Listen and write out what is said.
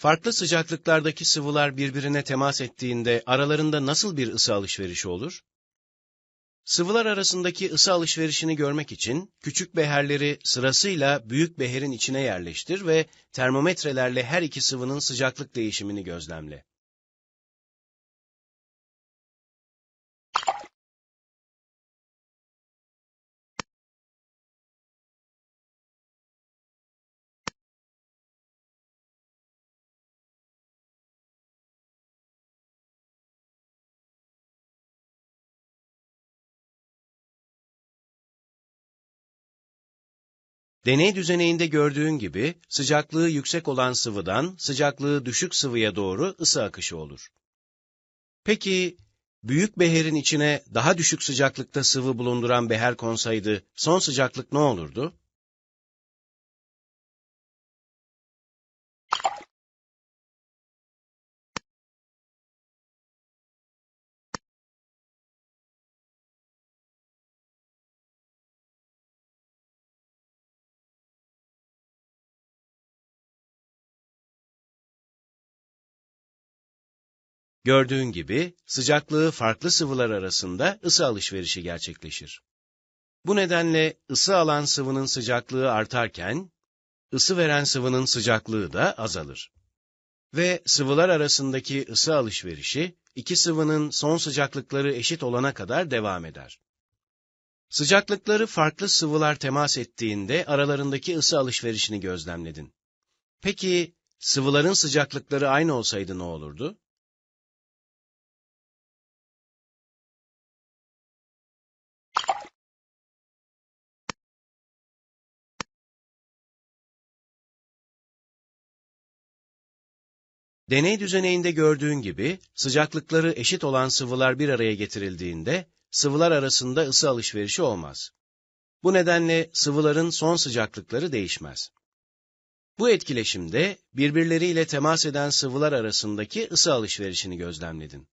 Farklı sıcaklıklardaki sıvılar birbirine temas ettiğinde aralarında nasıl bir ısı alışverişi olur? Sıvılar arasındaki ısı alışverişini görmek için küçük beherleri sırasıyla büyük beherin içine yerleştir ve termometrelerle her iki sıvının sıcaklık değişimini gözlemle. Deney düzeneğinde gördüğün gibi sıcaklığı yüksek olan sıvıdan sıcaklığı düşük sıvıya doğru ısı akışı olur. Peki büyük beherin içine daha düşük sıcaklıkta sıvı bulunduran beher konsaydı son sıcaklık ne olurdu? Gördüğün gibi sıcaklığı farklı sıvılar arasında ısı alışverişi gerçekleşir. Bu nedenle ısı alan sıvının sıcaklığı artarken, ısı veren sıvının sıcaklığı da azalır. Ve sıvılar arasındaki ısı alışverişi, iki sıvının son sıcaklıkları eşit olana kadar devam eder. Sıcaklıkları farklı sıvılar temas ettiğinde aralarındaki ısı alışverişini gözlemledin. Peki sıvıların sıcaklıkları aynı olsaydı ne olurdu? Deney düzeneğinde gördüğün gibi sıcaklıkları eşit olan sıvılar bir araya getirildiğinde sıvılar arasında ısı alışverişi olmaz. Bu nedenle sıvıların son sıcaklıkları değişmez. Bu etkileşimde birbirleriyle temas eden sıvılar arasındaki ısı alışverişini gözlemledin.